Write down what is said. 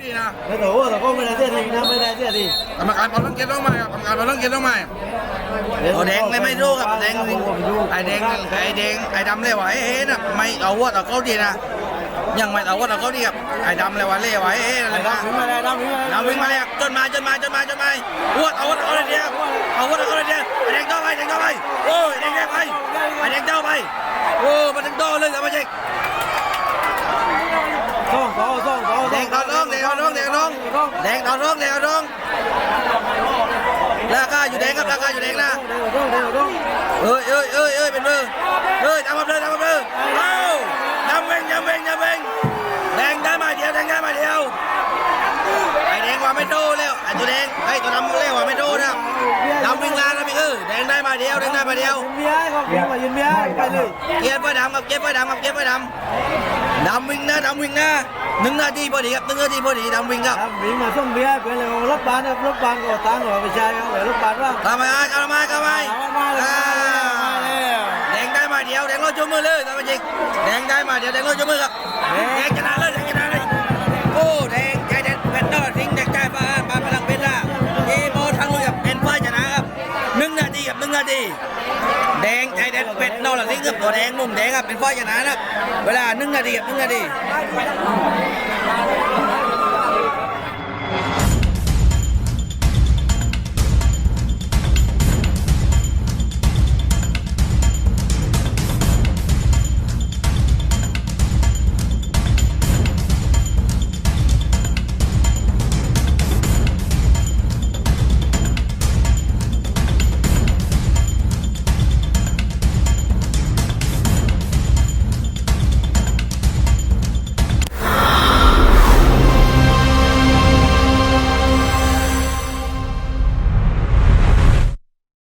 ไม่แต่ว่าแต่ก็ไม่ได้เสียทีนะไม่ได้เสียทีกรรมการบอลต้องเก็ตต้องใหม่ครับกรรมการบอลต้องเก็ตต้องใหม่โอ้แดงเลยไม่รู้ครับแดงไอ้แดงไอ้แดงไอ้ดำเลยว่าเอ๊ะนะไม่เอาวัวต่อเขาดีนะยังไม่เอาวัวต่อเขาดีครับไอ้ดำเลยว่าเล่ว่าเอ๊ะอะไรไอ้นะดำวิ่งมาเลยดำวิ่งมาเลยดำวิ่งมาเลยจนมาจนมาจนมาจนมาวัวเอาวัวต่อเขาเลยเดียวเอาวัวต่อเขาเลยเดียวไอ้แดงต่อไปแดงต่อไปโอ้ยแดงแดงไปไอ้แดงต่อไปโอ้มันถึงต่อเลยครับพี่เจ๊ ซ่องต่อซ่องต่อ แด งต่อน้องแดงต่อน้องแดงน้องแดงต่อน้องแดงต่อน้องราคาอยู่แดงครับราคาอยู่แดงนะแดงต่อแดงต่อเอ้ยเอ้ยเอ้ยเอ้ยเป็นมือเอ้ยทำมาเลยทำมาเลยเอ้าดำเวงดำเวงดำเวงแดงได้มาเดียวแดงได้มาเดียวไอ้แดงว่าไม่โดนแล้วไอ้ตัวแดงไอ้ตัวดำเล่ว่าไม่โดนนะดำวิ่งลานนะพี่เออแดงได้มาเดียวแดงได้มาเดียวยืนเมียครับวิ่งมายืนเมียไปเลยเก็บไฟดำครับเก็บไฟดำครับเก็บไฟดำดำวิ่งนะดำวิ่งนะ หนึ่งนาทีพอดีครับหนึ่งนาทีพอดีดำวิ่งครับครับวิ่งมาส่งเมียเป็นเลยรถบัสครับรถบัสก็ตังค์ก็ไม่ใช่ครับเลยรถบัสว่าทำไมอะทำไมทำไมมาเลยอ่ามาเลยแดงได้มาเดียวแดงรอดจุมือเลยทำไมจริงแดงได้มาเดียวแดงรอดจุมือครับแดงชนะเลยแดงชนะเลยโอ้แดงใจแดงเป็นนอทิ้งแดงใจฟ้าปานพลังเพชรละเอโบทั้งลุยกับเป็นฝ่ายชนะครับหนึ่งนาทีกับหนึ่งนาที แดงไอแดงเป็ดนอหลังทิ้งกับตัวแดงมุมแดงครับเป็นฝ่ายชนะนะครับเวลาหนึ่งนาทีกับหนึ่งนาที